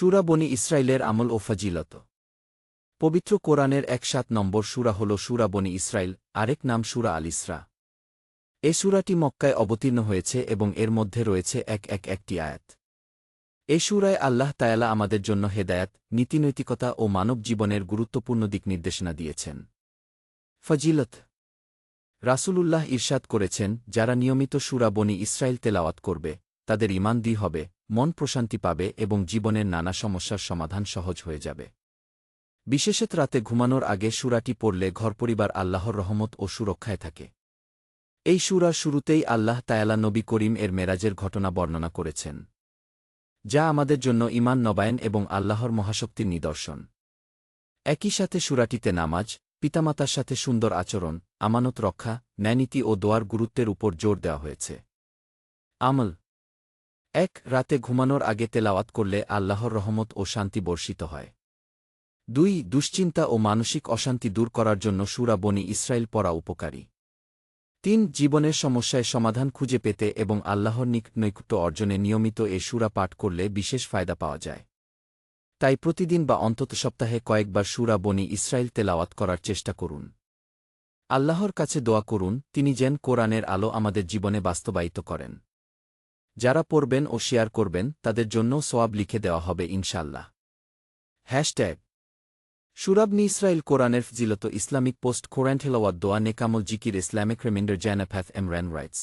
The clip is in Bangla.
সুরা বনি ইসরায়েলের আমল ও ফজিলত। পবিত্র কোরআনের এক সাত নম্বর সুরা হল সুরা বনি ইসরায়েল আরেক নাম সুরা আল ইসরা। এ সুরাটি মক্কায় অবতীর্ণ হয়েছে এবং এর মধ্যে রয়েছে এক এক একটি আয়াত। এ সুরায় আল্লাহ তায়ালা আমাদের জন্য হেদায়াত, নীতিনৈতিকতা ও মানব জীবনের গুরুত্বপূর্ণ দিক নির্দেশনা দিয়েছেন। ফজিলত। রাসূলুল্লাহ ইরশাদ করেছেন, যারা নিয়মিত সুরা বনি ইসরায়েল তেলাওয়াত করবে তাদের ইমান দি হবে, মন প্রশান্তি পাবে এবং জীবনের নানা সমস্যার সমাধান সহজ হয়ে যাবে। বিশেষত রাতে ঘুমানোর আগে সুরাটি পড়লে ঘরপরিবার আল্লাহর রহমত ও সুরক্ষায় থাকে। এই সুরা শুরুতেই আল্লাহ তায়ালা নবী করিম এর মেরাজের ঘটনা বর্ণনা করেছেন, যা আমাদের জন্য ইমান নবায়ন এবং আল্লাহর মহাশক্তির নিদর্শন। একই সাথে সুরাটিতে নামাজ, পিতামাতার সাথে সুন্দর আচরণ, আমানত রক্ষা ন্যানীতি ও দোয়ার গুরুত্বের উপর জোর দেওয়া হয়েছে। আমল এক রাতে ঘুমানোর আগে তেলাওয়াত করলে আল্লাহর রহমত ও শান্তি বর্ষিত হয়। দুই, দুশ্চিন্তা ও মানসিক অশান্তি দূর করার জন্য সুরা বনি ইসরায়েল পড়া উপকারী। তিন, জীবনের সমস্যায় সমাধান খুঁজে পেতে এবং আল্লাহর নিক নৈকট্য অর্জনে নিয়মিত এ সুরা পাঠ করলে বিশেষ ফায়দা পাওয়া যায়। তাই প্রতিদিন বা অন্তত সপ্তাহে কয়েকবার সুরা বনি ইসরায়েল তেলাওয়াত করার চেষ্টা করুন। আল্লাহর কাছে দোয়া করুন, তিনি যেন কোরআনের আলো আমাদের জীবনে বাস্তবায়িত করেন। যারা পড়বেন ও শেয়ার করবেন, তাদের জন্য সোয়াব লিখে দেওয়া হবে ইনশাল্লাহ হ্যাশট্যাগ। সুরাবনি ইসরায়েল কোরআনের জিলত ইসলামিক পোস্ট কোরআন ঠেলাওয়াত দোয়া নেকামল জিকির ইসলামিক রেমিন্ডার জ্যানাফ্যাথ র্যান রাইটস।